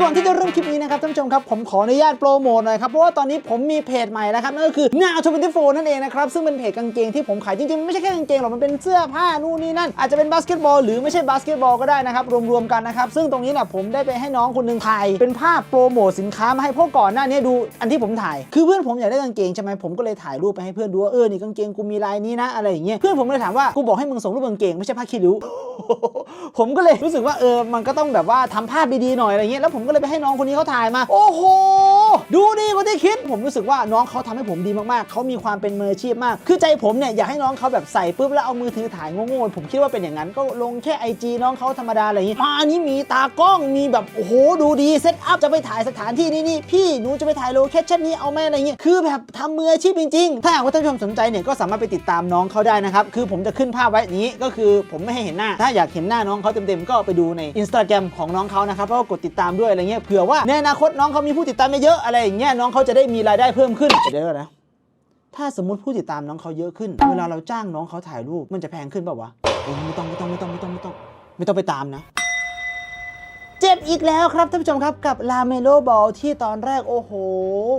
ก่อนที่จะเริ่มคลิปนี้นะครับท่านผู้ชมครับผมขออนุญาตโปรโมทหน่อยครับ เพราะว่าตอนนี้ผมมีเพจใหม่แล้วครับ นั่นก็คือ Now 24นั่นเองนะครับ ซึ่งเป็นเพจกางเกงที่ผมขายจริงๆ ไม่ใช่แค่กางเกงหรอก มันเป็นเสื้อผ้านู่นนี่นั่น อาจจะเป็นบาสเกตบอลหรือไม่ใช่บาสเกตบอลก็ได้นะครับ รวมๆกันนะครับ ซึ่งตรงนี้เนี่ยผมได้ไปให้น้องคนหนึ่งถ่าย เป็นภาพโปรโมทสินค้ามาให้เพราะก่อนหน้านี้ดูอันที่ผมถ่ายคือเพื่อนผมอยากได้กางเกงใช่ไหมผมก็เลยถ่ายรูปไปให้เพื่อนดูว่าเออนี่กางเกงกูมีลายนี้นะอะไรอย่างเงี้ยเพื่อนผมเลยถามว่ากูบอกให้มึงส่งรูปกางเกงไม่ใช่ผ้าคีริ้ว ผมก็เลยรู้สึกว่าเออมันก็ต้องแบบว่าทำภาพดีๆหน่อยอะไรเงี้ยแล้วผมก็เลยไปให้น้องคนนี้เขาถ่ายมา โอ้โห ดูดีกว่าที่คิด ผมรู้สึกว่าน้องเขาทำให้ผมดีมากๆ เขามีความเป็นมืออาชีพมาก คือใจผมเนี่ยอยากให้น้องเขาแบบใส่ปุ๊บแล้วเอามือถือถ่ายโง่ๆผมคิดว่าเป็นอย่างนั้นก็ลงแค่ IG น้องเขาธรรมดาอะไรอย่างงี้มาอันนี้มีตากล้องมีแบบโอ้โหดูดีเซตอัพจะไปถ่ายสถานที่นี่นี่พี่หนูจะไปถ่ายโลเคชั่นนี้เอาไหมอะไรเงี้ยคือแบบทำมืออาชีพจริงๆ ถ้าหากว่าท่านผู้ชมสนใจเนี่ยก็สามารถไปติดตามน้องเขาได้นะครับคือผมจะขึ้นภาพไว้นี้ก็คือผมไม่ให้เห็นหน้า ถ้าอยากเห็นหน้าน้องเขาเต็มๆก็ไปดูในอินสตาแกรมของน้องเขานะครับแล้วก็กดติดตามด้วยอะไรเงี้ยเผื่อว่าในอนาคตน้องเขามีผู้ติดตามไม่เยอะอะไรอย่างเงี้ยน้องเขาจะได้มีรายได้เพิ่มขึ้นเดี๋ยวก่อนะถ้าสมมติผู้ติดตามน้องเขาเยอะขึ้น เวลาเราจ้างน้องเขาถ่ายรูปมันจะแพงขึ้นเปล่าวะไม่ต้องไม่ต้องไม่ต้องไม่ต้องไม่ต้อง ไม่ต้องไปตามนะ เจ็บอีกแล้วครับท่านผู้ชมครับกับลาเมโลบอลที่ตอนแรกโอ้โห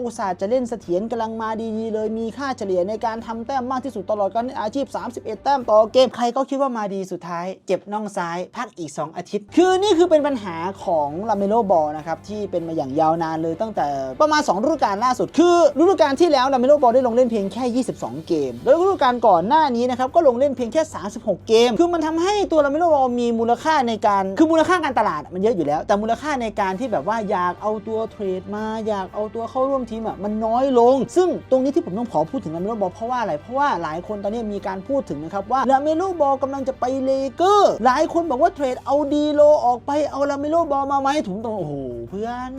อุตส่าห์จะเล่นเสถียรกำลังมาดีๆ เลยมีค่าเฉลี่ยในการทำแต้มมากที่สุดตลอดการอาชีพ 31 แต้มต่อเกม ใครก็คิดว่ามาดีสุดท้าย เจ็บน่องซ้าย พักอีก 2 อาทิตย์ คือนี่คือเป็นปัญหาของลาเมโลบอลนะครับ ที่เป็นมาอย่างยาวนานเลยตั้งแต่ประมาณ 2 ฤดูกาลล่าสุด คือฤดูกาลที่แล้วลาเมโลบอลได้ลงเล่นเพียงแค่ 22 เกม แล้วฤดูกาลก่อนหน้านี้นะครับก็ลงเล่นเพียงแค่ 36 เกม คือมันทำให้ตัวลาเมโลบอลมีมูลค่าในการคือมูลค่าการตลาดมันเยอะอยู่แล้วแต่มูลค่าในการที่แบบว่าอยากเอาตัวเทรดมาอยากเอาตัวเข้าร่วมทีมอะมันน้อยลง ซึ่งตรงนี้ที่ผมต้องขอพูดถึงลาเมโลบอลเพราะว่าอะไรเพราะว่าหลายคนตอนนี้มีการพูดถึงนะครับว่าลาเมโลบอลกำลังจะไปเลเกอร์หลายคนบอกว่าเทรดเอาดีโลออกไปเอาลาเมโลบอลมาไหมถุงตรงโอ้โหเพื่อน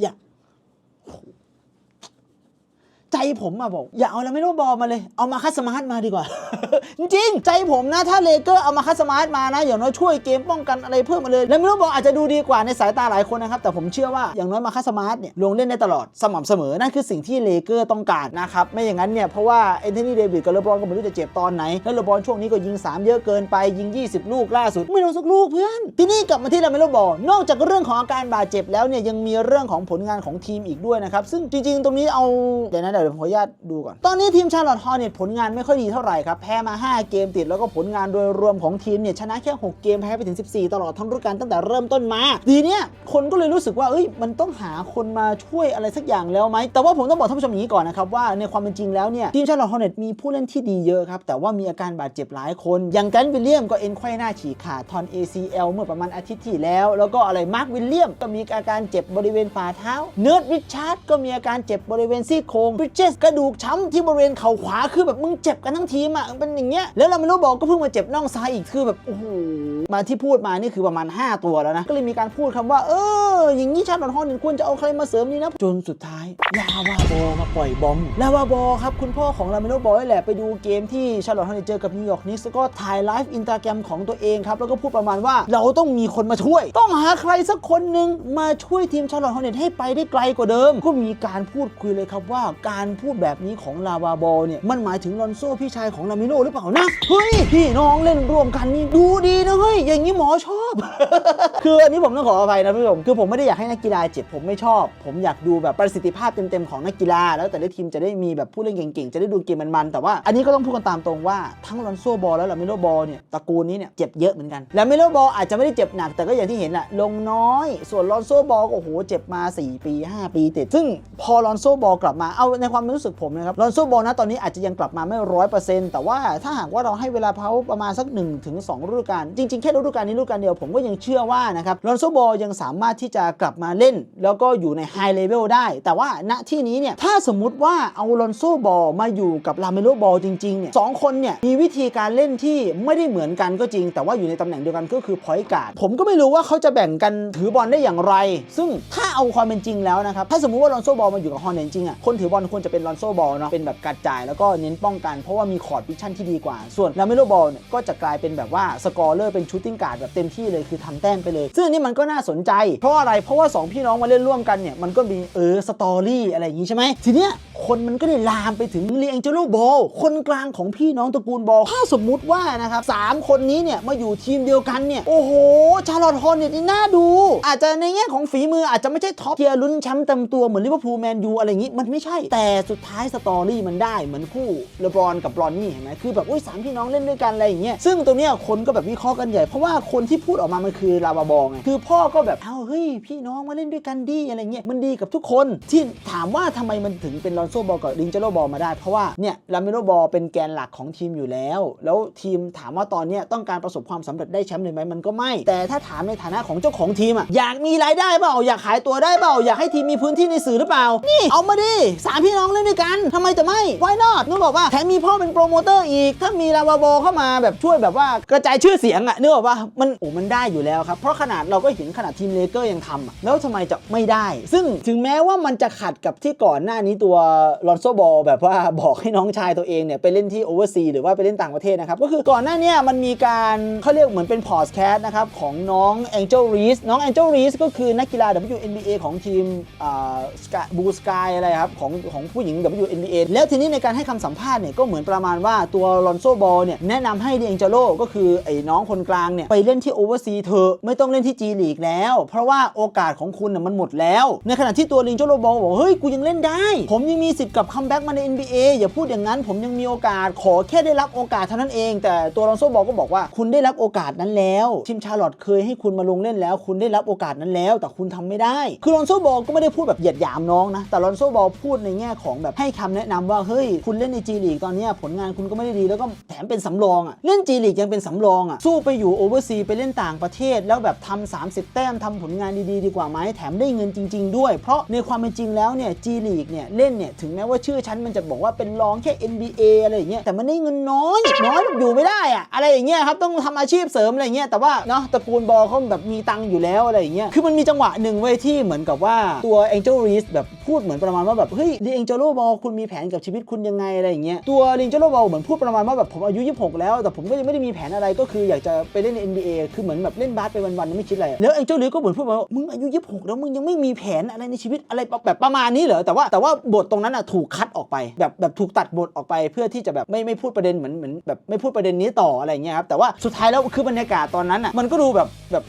อย่า ใจผมอะบอก อย่าเอาแล้วไม่รู้บอลมาเลย เอามาคัสมาร์ทมาดีกว่า จริงใจผมนะ ถ้าเลเกอร์เอามาคัสมาร์ทมานะ อย่างน้อยช่วยเกมป้องกันอะไรเพิ่มมาเลยแล้วไม่รู้บอลอาจจะดูดีกว่าในสายตาหลายคนนะครับ แต่ผมเชื่อว่าอย่างน้อยมาคัสมาร์ทเนี่ยลงเล่นได้ตลอดสม่ำเสมอนั่นคือสิ่งที่เลเกอร์ต้องการนะครับไม่อย่างนั้นเนี่ยเพราะว่าเอนโทนีเดวิดกับเลบรอนก็ไม่รู้จะเจ็บตอนไหนแล้วเลบรอนช่วงนี้ก็ยิง 3 เยอะเกินไปยิง 20 ลูกล่าสุด ไม่โดนสักลูกเพื่อน ทีนี้กลับมาที่ลาเมโลบอลนอกจากเรื่องของอาการบาดเจ็บแล้วเนี่ยยังมีเรื่องของผลงานของทีมอีกด้วยนะครับซึ่งจริง ๆ ตรงนี้เอาเดี๋ยวนะเดี๋ยวผมขออนุญาตดูก่อน ตอนนี้ทีมชาร์ลอตฮอร์เน็ตผลงานไม่ค่อยดีเท่าไหร่ครับ แพ้มา 5 เกมติดแล้วก็ผลงานโดยรวมของทีมเนี่ยชนะแค่ 6 เกมแพ้ไปถึง 14 ตลอดทั้งฤดูกาลตั้งแต่เริ่มต้นมา ทีเนี้ยคนก็เลยรู้สึกว่าเอ้ยมันต้องหาคนมาช่วยอะไรสักอย่างแล้วไหม แต่ว่าผมต้องบอกท่านผู้ชมอย่างนี้ก่อนนะครับว่าในความเป็นจริงแล้วเนี่ยทีมชาร์ลอตฮอร์เน็ตมีผู้เล่นที่ดีเยอะครับแต่ว่ามีอาการบาดเจ็บหลายคน อย่างแกนวิลเลียมก็เอ็นไขว้หน้าฉีกขาดทอน ACL เมื่อประมาณอาทิตย์ที่แล้ว แล้วก็อะไรมาร์ควิลเลียมก็มีอาการเจ็บบริเวณฝ่าเท้า เนิร์ดริชาร์ดก็มีอาการเจ็บบริเวณซี่โครงริเจสกระดูกช้ำที่บริเวณเข่าขวาคือแบบมึงเจ็บกันทั้งทีมอะเป็นอย่างเงี้ยแล้วเราไม่รู้บอกก็เพิ่งมาเจ็บน่องซ้ายอีกคือแบบโอ้โหมาที่พูดมานี่คือประมาณ 5 ตัวแล้วนะก็เลยมีการพูดคำว่า เออ อย่างนี้ชาร์ลอตฮอลล์ควรจะเอาใครมาเสริมนี่นะจนสุดท้ายลาวาบอมาปล่อยบอมลาวาบอครับคุณพ่อของลาเมโลบอลนี่แหละไปดูเกมที่ชาร์ลอตฮอลล์เจอกับนิวยอร์กนิกส์แล้วก็ถ่ายไลฟ์อินสตาแกรมของตัวเองครับแล้วก็พูดประมาณว่าเราต้องมีคนมาช่วย ต้องหาใครสักคนหนึ่งมาช่วยทีมชาร์ลอตฮอลล์ให้ไปได้ไกลกว่าเดิม ก็มีการพูดคุยเลยครับว่าการพูดแบบนี้ของลาวาบอลเนี่ยมันหมายถึงลอนโซพี่ชายของลาเมโลหรือเปล่านะ เฮ้ย พี่น้องเล่นร่วมกันนี่ดูดีนะเฮ้ย อย่างนี้หมอชอบ คืออันนี้ผมต้องขออภัยนะพี่ผมคือผมไม่ได้อยากให้นักกีฬาเจ็บผมไม่ชอบ ผมอยากดูแบบประสิทธิภาพเต็มๆของนักกีฬา แล้วแต่ละทีมจะได้มีแบบผู้เล่นเก่งๆ จะได้ดูเกมมันๆแต่ว่าอันนี้ก็ต้องพูดกันตามตรงว่าทั้งลอนโซบอลแล้วลาเมโลบอลเนี่ยตระกูลนี้เนี่ยเจ็บเยอะเหมือนกันลาเมโลบอลอาจจะไม่ได้เจ็บหนักแต่ก็อย่างที่เห็นแหละลงน้อย ส่วนลอนโซบอลโอ้โหเจ็บมา 4 ปี 5 ปีติดซึ่งพอลอนโซบอลกลับมาเอาในความรู้สึกผมนะครับลอนโซบอลนะตอนนี้อาจจะยังกลับมาไม่ร้อยเปอร์เซ็นต์แต่ว่าถ้าหากว่าเราให้เวลาเขาประมาณสัก1ถึง2ฤดูกาลจริงๆ แค่ฤดูกาลนี้ฤดูกาลเดียวผมก็ยังเชื่อว่านะครับลอนโซบอลยังสามารถที่จะกลับมาเล่น แล้วก็อยู่ในไฮเลเวลได้ แต่ว่าณที่นี้เนี่ยถ้าสมมุติว่าเอาลอนโซบอลมาอยู่กับลาเมโลบอลจริงๆเนี่ยสองคนเนี่ยมีวิธีการเล่นที่ไม่ได้เหมือนกันก็จริง แต่ว่าอยู่ในตำแหน่งเดียวกันก็คือพอยต์การ์ดผมก็ไม่รู้ว่าเขาจะแบ่งกันถือบอลได้อย่างไร ซึ่งถ้าเอาความเป็นจริงแล้วนะครับถ้าสมมุติว่าลอนโซบอลมาอยู่กับฮอนเนจริงอะคนถือบอลควรจะเป็นลอนโซบอลเนาะเป็นแบบการจ่ายแล้วก็เน้นป้องกันเพราะว่ามีคอร์ดวิชั่นที่ดีกว่า ส่วนลาเมโลบอลเนี่ยก็จะกลายเป็นแบบว่าสกอร์เลอร์เป็นชูตติ้งการ์ดแบบเต็มที่เลยคือทำแต้มไปเลย ซึ่งนนี้มันก็น่าสนใจ เพราะอะไรเพราะว่า 2 พี่น้องมาเล่นร่วมกันเนี่ยมันก็มีเออสตอรี่อะไรอย่างงี้ใช่ไหมทีเนี้ยคนมันก็ได้ลามไปถึงเลีแองเจโลบอลคนกลางของพี่น้องตระกูลบอลถ้าสมมุติว่านะครับสามคนนี้เนี่ยมาอยู่ทีมเดียวกันเนี่ยโอ้โหชาร์ลอตฮอร์เนตนี่น่าดู อาจจะในแง่ของฝีมืออาจจะไม่ใช่ท็อปเทียร์ลุ้นแชมป์เต็มตัวเหมือนลิเวอร์พูลแมนยูอะไรอย่างงี้มันไม่ใช่แต่แต่สุดท้ายสตอรี่มันได้เหมือนคู่เลบรอนกับบรอนนี่เห็นไหมคือแบบอุ้ยสามพี่น้องเล่นด้วยกันอะไรอย่างเงี้ยซึ่งตรงเนี้ยคนก็แบบวิเคราะห์กันใหญ่เพราะว่าคนที่พูดออกมามันคือลาบาบองไงคือพ่อก็แบบเอ้าเฮ้ยพี่น้องมาเล่นด้วยกันดีอะไรเงี้ยมันดีกับทุกคนที่ถามว่าทำไมมันถึงเป็นลอนโซบอลกับลิงเจโรบอลมาได้ เพราะว่าเนี่ยลาเมโรบอลเป็นแกนหลักของทีมอยู่แล้ว แล้วทีมถามว่าตอนเนี้ยต้องการประสบความสำเร็จได้แชมป์เลยไหมมันก็ไม่ แต่ถ้าถามในฐานะของเจ้าของทีมอะอยากมีรายได้เปล่าอยากขายตัวได้เปล่าอยากให้ทีมมีพื้นที่ในสื่อหรือเปล่านี่เอามาดิสามพี่น้องเล่นด้วยกันทำไมจะไม่ why not นึกบอกว่าแถมมีพ่อเป็นโปรโมเตอร์อีก ถ้ามีลาบาโบเข้ามาแบบช่วยแบบว่ากระจายชื่อเสียงอะนึกออกปะมันโอ้มันได้อยู่แล้วครับ เพราะขนาดเราก็เห็นขนาดทีมเลเกอร์ยังทำอะแล้วทำไมจะไม่ได้ ซึ่งถึงแม้ว่ามันจะขัดกับที่ก่อนหน้านี้ตัวลอนโซบอลแบบว่าบอกให้น้องชายตัวเองเนี่ยไปเล่นที่โอเวอร์ซีหรือว่าไปเล่นต่างประเทศนะครับก็คือก่อนหน้านี้มันมีการเขาเรียกเหมือนเป็นพอร์สแคสนะครับของน้องแองเจลรีสน้องแองเจลรีสก็คือนักกีฬา WNBA ของทีมบูสกายอะไรครับของของผู้หญิง WNBA แล้วทีนี้ในการให้คำสัมภาษณ์เนี่ยก็เหมือนประมาณว่าตัวลอนโซบอลเนี่ยแนะนำให้เดียงเจโลก็คือไอ้น้องคนกลางเนี่ยไปเล่นที่โอเวอร์ซีเถอะไม่ต้องเล่นที่จีลีกแล้ว เพราะว่าโอกาสของคุณน่ะมันหมดแล้ว ในขณะที่ตัวลิงเจโลบอลบอกเฮ้ยกูยังเล่นได้ ผมยังมีสิทธิ์กับคัมแบ็กมาใน NBA อย่าพูดอย่างนั้น ผมยังมีโอกาสขอแค่ได้รับโอกาสเท่านั้นเอง แต่ตัวลอนโซบอลก็บอกว่าคุณได้รับโอกาสนั้นแล้วทีมชาร์ลอตเคยให้คุณมาลงเล่นแล้ว คุณได้รับโอกาสนั้นแล้ว แต่คุณทำไม่ได้ คือลอนโซบอลก็ไม่ได้พูดแบบเหยียดหยามน้องนะแต่ลอนโซบอลพูดในแง่ของแบบให้คำแนะนำว่าเฮ้ยคุณเล่นในจีลีกตอนนี้ผลงานคุณก็ไม่ได้ดีแล้วก็แถมเป็นสำรองอะเล่นจีลีกยังเป็นสำรองอะสู้ไปอยู่โอเวอร์ซีไปเล่นต่างประเทศ แล้วแบบทำ30 แต้มทำผลงานดีๆดีกว่าไหมแถมได้เงินจริง ๆ ด้วย เพราะในความเป็นจริงแล้วเนี่ยจีลีกเนี่ยเล่นเนี่ยถึงแม้ว่าชื่อชั้นมันจะบอกว่าเป็นรองแค่ NBA อะไรอย่างเงี้ยแต่มันได้เงินน้อยน้อยแบบอยู่ไม่ได้อะอะไรอย่างเงี้ยครับต้องทำอาชีพเสริมอะไรอย่างเงี้ยแต่ว่าเนาะตระกูลบอลเขาแบบมีตังค์อยู่แล้วอะไรอย่างเงี้ยคือมันมีจังหวะหนึ่งไว้ที่เหมือนกับว่าตัว Angel Reese แบบพูดเหมือนประมาณว่าแบบเฮ้ยดี Angelo Ball คุณมีแผนกับชีวิตคุณยังไงอะไรอย่างเงี้ยตัว Angelo Ball เหมือนพูดประมาณว่าแบบผมอายุ 26 แล้ว แต่ผมก็ยังไม่ได้มีแผนอะไรก็คืออยากจะไปเล่นใน NBA คือเหมือนแบบเล่นบาสไปวันๆไม่คิดอะไรแล้ว Angel Reese ก็เหมือนพูดว่ามึงอายุ 26 แล้วมึงยังไม่มีแผนอะไรในชีวิตอะไรแบบประมาณนี้เหรอแต่ว่าแต่ว่าบทตรงนั้นอะถูกคัดออกไป แบบแบบถูกตัดบทออกไปเพื่อที่จะแบบไม่ไม่พูดประเด็นเหมือนเหมือนแบบไม่พูดประเด็นนี้ต่ออะไรอย่างเงี้ยครับแต่ว่าสุดท้ายแล้วคือบรรยากาศตอนนั้นอะมันก็ดูแบบแบบ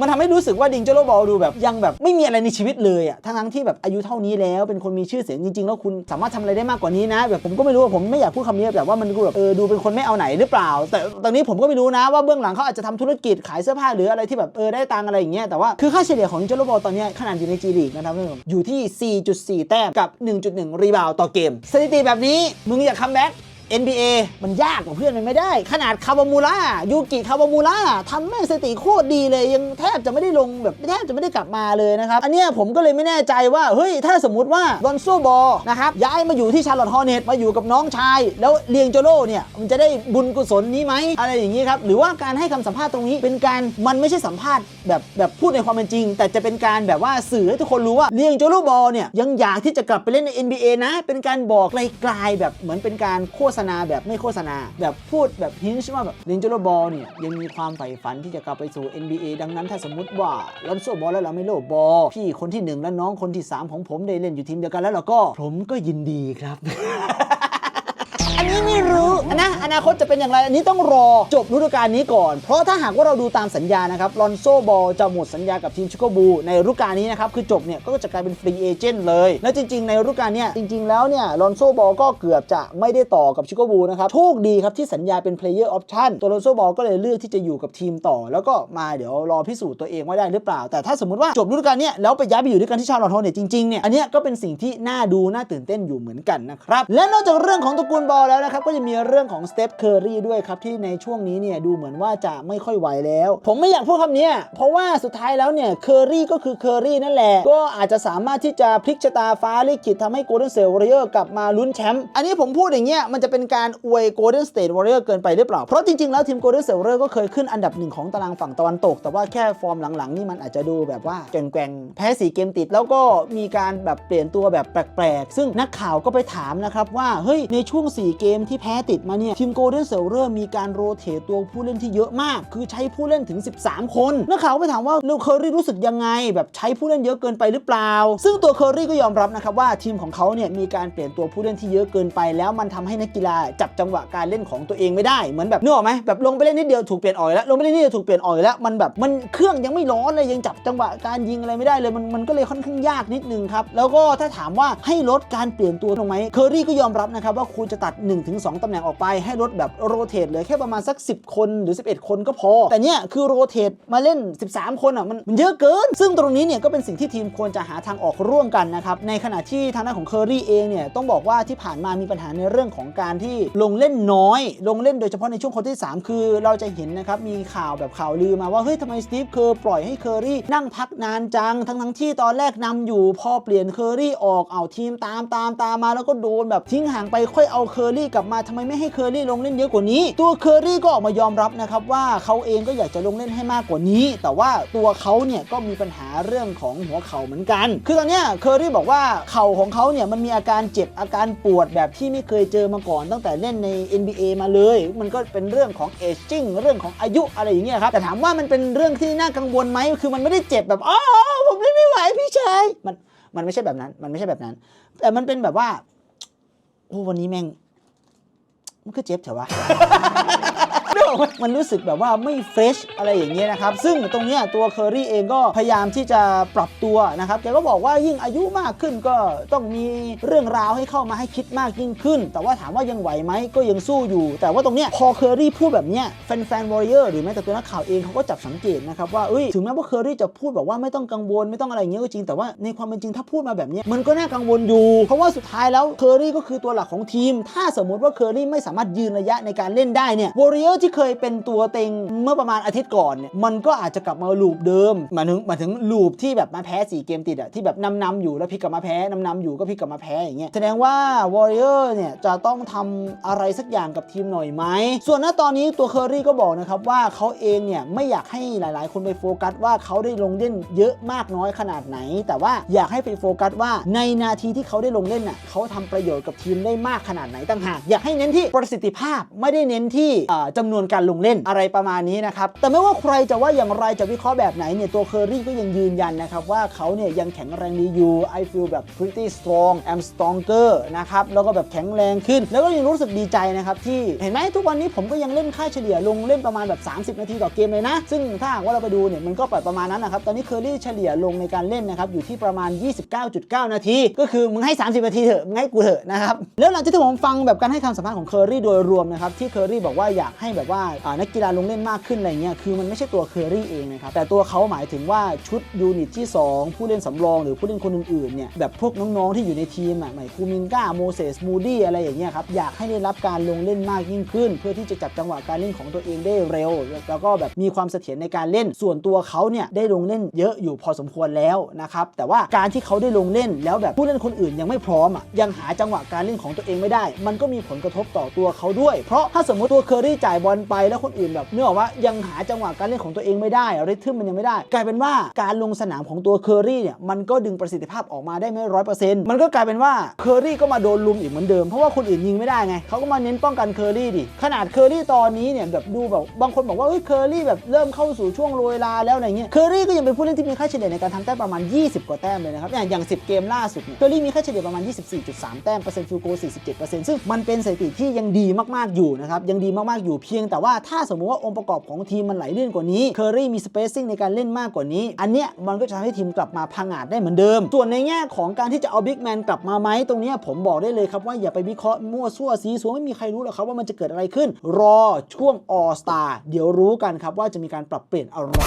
มันทำให้รู้สึกว่าดิงเจโรบอลดูแบบยังแบบไม่มีอะไรในชีวิตเลยอะทั้งๆที่แบบอายุเท่านี้แล้วเป็นคนมีชื่อเสียงจริงๆ แล้วคุณสามารถทำอะไรได้มากกว่านี้นะ แบบผมก็ไม่รู้ว่าผมไม่อยากพูดคำนี้แต่ว่ามันดูแบบเออดูเป็นคนไม่เอาไหนหรือเปล่า แต่ตอนนี้ผมก็ไม่รู้นะว่าเบื้องหลังเขาอาจจะทำธุรกิจขายเสื้อผ้าหรืออะไรที่แบบเออได้ตังอะไรอย่างเงี้ยแต่ว่าคือค่าเฉลี่ยของเจโรบอลตอนนี้ขนาดอยู่ในจีลีกนะครับท่านผู้ชมอยู่ที่ 4.4 แต้มกับ 1.1 รีบาวต่อเกม สถิติแบบนี้มึงอยากคัมแบ็ก NBA มันยากกว่าเพื่อนมันไม่ได้ ขนาดคาวามูระยูกิคาวามูระทำแม่งสติโคตรดีเลยยังแทบจะไม่ได้ลงแบบแทบจะไม่ได้กลับมาเลยนะครับอันเนี้ยผมก็เลยไม่แน่ใจว่าเฮ้ยถ้าสมมติว่าดอนโซบอลนะครับย้ายมาอยู่ที่ชาร์ลอตฮอร์เนตมาอยู่กับน้องชาย แล้วเลียงโจโลเนี่ยมันจะได้บุญกุศลนี้ไหมอะไรอย่างนี้ครับหรือว่าการให้คำสัมภาษณ์ตรงนี้เป็นการมันไม่ใช่สัมภาษณ์แบบแบบพูดในความเป็นจริง แต่จะเป็นการแบบว่าสื่อให้ทุกคนรู้ว่าเลียงโจโลบอลเนี่ยยังอยากที่จะกลับไปเล่นใน NBA นะ เป็นการบอกไกลๆแบบเหมือนเป็นการโฆษษณาแบบไม่โฆษณา แบบพูดแบบฮินช์ว่าแบบเลียงโจโลบอลเนี่ยยังมีความใฝ่ฝันที่จะกลับไปสู่ NBA ดังนั้นถ้าสมมติว่าลอนโซบอลและลาเมโลบอลพี่คนที่หนึ่งและน้องคนที่สามของผมได้เล่นอยู่ทีมเดียวกันแล้วเราก็ผมก็ยินดีครับ อันนี้ไม่รู้นะอนาคตจะเป็นอย่างไร อันนี้ต้องรอจบฤดูกาลนี้ก่อน เพราะถ้าหากว่าเราดูตามสัญญานะครับลอนโซบอลจะหมดสัญญากับทีมชิคาโกบู ในฤดูกาลนี้นะครับ คือจบเนี่ยก็จะกลายเป็นฟรีเอเจนต์เลย แล้วจริง ๆ ในฤดูกาลเนี้ยจริง ๆ แล้วเนี่ยลอนโซบอลก็เกือบจะไม่ได้ต่อกับชิคาโกบูนะครับ โชคดีครับที่สัญญาเป็น player option ตัวลอนโซบอลก็เลยเลือกที่จะอยู่กับทีมต่อ แล้วก็มาเดี๋ยวรอพิสูจน์ตัวเองว่าได้หรือเปล่า แต่ถ้าสมมติว่าจบฤดูกาลเนี้ยแล้วไปย้ายไปอยู่ด้วยกันที่ชาลอตฮอร์เนตจริงๆเนี่ยอันเนี้ยก็เป็นสิ่งที่น่าดูน่าตื่นเต้นอยู่เหมือนกันนะครับและนอกจากเรื่องของตระกูลบอลแล้วนะครับก็จะมีเรื่องของสเตปเคอร์รี่ด้วยครับที่ในช่วงนี้เนี่ยดูเหมือนว่าจะไม่ค่อยไหวแล้ว ผมไม่อยากพูดคำนี้เพราะว่าสุดท้ายแล้วเนี่ยเคอร์รี่ก็คือเคอร์รี่นั่นแหละ ก็อาจจะสามารถที่จะพลิกชะตาฟ้าลิขิตทำให้โกลเด้นสเตทวอริเออร์กลับมาลุ้นแชมป์อันนี้ผมพูดอย่างเงี้ยมันจะเป็นการอวยโกลเด้นสเตทวอริเออร์เกินไปหรือเปล่าเพราะจริงๆแล้วทีมโกลเด้นสเตทวอริเออร์ก็เคยขึ้นอันดับหนึ่งของตารางฝั่งตะวันตก แต่ว่าแค่ฟอร์มหลังๆนี่มันอาจจะดูแบบว่าแกว่งๆแพ้สีเกมติดแล้วก็มีการแบบเปลี่ยนตัวแบบแปลกๆ ซึ่งนักข่าวก็ไปถามนะครับว่าเฮ้ยในช่วง4เกมที่แพ้ติดมาเนี่ย ทีมโกลเด้นเซลเ r อร์มีการโรเตทตัวผู้เล่นที่เยอะมาก คือใช้ผู้เล่นถึง 13 คนนักข่าวไปถามว่าลูเคอรี่รู้สึกยังไง แบบใช้ผู้เล่นเยอะเกินไปหรือเปล่า ซึ่งตัวเคอรี่ก็ยอมรับนะครับว่าทีมของเขาเนี่ยมีการเปลี่ยนตัวผู้เล่นที่เยอะเกินไป แล้วมันทำให้นักกีฬาจับจังหวะการเล่นของตัวเองไม่ได้เหมือนแบบนึกออกไหมแบบลงไปเล่นนิดเดียวถูกเปลี่ยนออยแล้วลงไปเล่นนิดเดียวถูกเปลี่ยนออยแล้วมันแบบมันเครื่องยังไม่ร้อนเลยยังจับจังหวะการยิงอะไรไม่ได้เลยมันมันก็เลยค่อนข้างยากนิดนึงครับแล้วก็ถ้าถามว่าให้ลดการเปลี่ยนตัวลงไหมเคอรี่ก็ยอมรับนะครับว่าคุณจะตัด1-2 ตำแหน่งออกไปให้ลดแบบโรเตทเหลือแค่ประมาณสัก 10 คนหรือ 11 คนก็พอ แต่เนี่ยคือโรเตทมาเล่น 13 คนอะมันมันเยอะเกิน ซึ่งตรงนี้เนี่ยก็เป็นสิ่งที่ทีมควรจะหาทางออกร่วมกันนะครับในขณะที่ทางด้านของเคอรี่เองเนี่ยต้องบอกว่าที่ผ่านมามีปัญหาในเรื่องของการที่ลงเล่นน้อย ลงเล่นโดยเฉพาะในช่วงคนที่ 3 คือเราจะเห็นนะครับมีข่าวแบบข่าวลือมาว่าเฮ้ยทำไมสตีฟเคอร์ปล่อยให้เคอรี่นั่งพักนานจังทั้งทั้งที่ตอนแรกนำอยู่พอเปลี่ยนเคอรี่ออกเอาทีมตามตามตามมาแล้วก็โดนแบบทิ้งห่างไปค่อยเอาเคอรกลับมาทำไมไม่ให้เคอรี่ลงเล่นเยอะกว่านี้ ตัวเคอรี่ก็ออกมายอมรับนะครับว่าเขาเองก็อยากจะลงเล่นให้มากกว่านี้ แต่ว่าตัวเขาเนี่ยก็มีปัญหาเรื่องของหัวเข่าเหมือนกัน คือตอนเนี้ยเคอรี่บอกว่าเข่าของเขาเนี่ยมันมีอาการเจ็บอาการปวดแบบที่ไม่เคยเจอมาก่อนตั้งแต่เล่นใน NBA มาเลย มันก็เป็นเรื่องของเอจจิ้งเรื่องของอายุอะไรอย่างเงี้ยครับแต่ถามว่ามันเป็นเรื่องที่น่ากังวลไหมคือมันไม่ได้เจ็บแบบอ๋อผมเล่นไม่ไหวพี่ชายมันมันไม่ใช่แบบนั้น มันไม่ใช่แบบนั้น แต่มันเป็นแบบว่าโอ้วันนี้แม่ง มันคือเจ็บเถอะวะ กมันรู้สึกแบบว่าไม่เฟรชอะไรอย่างเงี้ยนะครับ ซึ่งตรงเนี้ยตัวเคอรี่เองก็พยายามที่จะปรับตัวนะครับแกก็บอกว่ายิ่งอายุมากขึ้นก็ต้องมีเรื่องราวให้เข้ามาให้คิดมากยิ่งขึ้น แต่ว่าถามว่ายังไหวไหมก็ยังสู้อยู่ แต่ว่าตรงเนี้ยพอเคอรี่พูดแบบเนี้ยแฟนๆวอริเออร์หรือแม้แต่ตัวนักข่าวเองเขาก็จับสังเกตนะครับว่าเอ้ยถึงแม้ว่าเคอรี่จะพูดแบบว่าไม่ต้องกังวลไม่ต้องอะไรเงี้ยก็จริงแต่ว่าในความเป็นจริงถ้าพูดมาแบบเนี้ยมันก็น่ากังวลอยู่ เพราะว่าสุดท้ายแล้วเคอรี่ก็คือตัวหลักของทีม ถ้าสมมติว่าเคอรี่ไม่สามารถยืนระยะในการเล่นได้เนี่ยวอริเออร์ที่เคยเป็นตัวเต็งเมื่อประมาณอาทิตย์ก่อนเนี่ยมันก็อาจจะกลับมาลูปเดิมหมายถึงหมายถึงลูปที่แบบมาแพ้สีเกมติดอะที่แบบนำนำอยู่แล้วพลิกกลับมาแพ้นำนำอยู่ก็พลิกกลับมาแพ้อย่างเงี้ยแสดงว่าวอริเออร์เนี่ยจะต้องทำอะไรสักอย่างกับทีมหน่อยไหมส่วนณตอนนี้ตัวเคอรี่ก็บอกนะครับว่าเขาเองเนี่ยไม่อยากให้หลาย ๆ คนไปโฟกัสว่าเขาได้ลงเล่นเยอะมากน้อยขนาดไหน แต่ว่าอยากให้ไปโฟกัสว่าในนาทีที่เขาได้ลงเล่นน่ะเขาทำประโยชน์กับทีมได้มากขนาดไหนต่างหากอยากให้เน้นที่ประสิทธิภาพไม่ได้เน้นที่เอ่อจำนวนการลงเล่นอะไรประมาณนี้นะครับแต่ไม่ว่าใครจะว่าอย่างไรจะวิเคราะห์แบบไหนเนี่ยตัวเคอรี่ก็ยังยืนยันนะครับว่าเขาเนี่ยยังแข็งแรงดีอยู่ I feel แบบ pretty strong I'm stronger นะครับแล้วก็แบบแข็งแรงขึ้น แล้วก็ยังรู้สึกดีใจนะครับที่เห็นไหมทุกวันนี้ผมก็ยังเล่นค่าเฉลี่ยลงเล่นประมาณแบบ 30 นาทีต่อเกมเลยนะ ซึ่งถ้าว่าเราไปดูเนี่ยมันก็ปล่อยประมาณนั้นนะครับตอนนี้เคอรี่เฉลี่ยลงในการเล่นนะครับอยู่ที่ประมาณ 29.9 นาที ก็คือมึงให้ 30 นาทีเถอะมึงให้กูเถอะนะครับแล้วหลังจากที่ผมฟังแบบการให้คำสัมภาษณ์ของเคอรี่โดยรวมนะครับที่เคอรี่บอกว่าอยากให้แบบว่าอ่านักกีฬาลงเล่นมากขึ้นอะไรเงี้ยคือมันไม่ใช่ตัวเคอรี่เองนะครับแต่ตัวเขาหมายถึงว่าชุดยูนิตที่ 2 ผู้เล่นสำรองหรือผู้เล่นคนอื่นๆเนี่ยแบบพวกน้องๆที่อยู่ในทีมอะใหม่คูมิงก้าโมเสสมูดี้อะไรอย่างเงี้ยครับอยากให้ได้รับการลงเล่นมากยิ่งขึ้น เพื่อที่จะจับจังหวะการเล่นของตัวเองได้เร็ว แล้วก็แบบมีความเสถียรในการเล่นส่วนตัวเขาเนี่ยได้ลงเล่นเยอะอยู่พอสมควรแล้วนะครับแต่ว่าการที่เขาได้ลงเล่นแล้วแบบผู้เล่นคนอื่นยังไม่พร้อมอะยังหาจังหวะการเล่นของตัวเองไม่ได้ มันก็มีผลกระทบต่อตัวเขาด้วย เพราะถ้าสมมติตัวเคอรี่จ่ายบอลไปแล้วคนอื่นแบบเนื่องว่ายังหาจังหวะการเล่นของตัวเองไม่ได้ริทึมมันยังไม่ได้ กลายเป็นว่าการลงสนามของตัวเคอรี่เนี่ยมันก็ดึงประสิทธิภาพออกมาได้ไม่ร้อยเปอร์เซ็นต์มันก็กลายเป็นว่าเคอรี่ก็มาโดนลุมอีกเหมือนเดิมเพราะว่าคนอื่นยิงไม่ได้ไงเขาก็มาเน้นป้องกันเคอรี่ดิขนาดเคอรี่ตอนนี้เนี่ยแบบดูแบบบางคนบอกว่าเอ้ยเคอรี่แบบเริ่มเข้าสู่ช่วงโรยลาแล้วอะไรเงี้ยเคอรี่ก็ยังเป็นผู้เล่นที่มีค่าเฉลี่ยในการทำแต้มประมาณ 20 กว่าแต้มเลยนะครับอย่างอย่าง 10 เกมล่าสุดเนี่ยเคอรี่มีค่าเฉลี่ยประมาณ 24.3 แต้มเปอร์เซ็นต์ฟิลโก47%ซึ่งมันเป็นสถิติที่ยังดีมากๆอยู่นะครับยังดีมากๆอยู่เพียงแต่ว่าถ้าสมมุติว่าองค์ประกอบของทีมมันไหลลื่นกว่านี้เคอรี่มีสเปซซิ่งในการเล่นมากกว่านี้ อันเนี้ยมันก็จะทำให้ทีมกลับมาพังอาจได้เหมือนเดิม ส่วนในแง่ของการที่จะเอาบิ๊กแมนกลับมาไหมตรงเนี้ยผมบอกได้เลยครับว่าอย่าไปวิเคราะห์มั่วซั่วซีซัวไม่มีใครรู้หรอกครับว่ามันจะเกิดอะไรขึ้น รอช่วงออสตาเดี๋ยวรู้กันครับว่าจะมีการปรับเปลี่ยนอะไร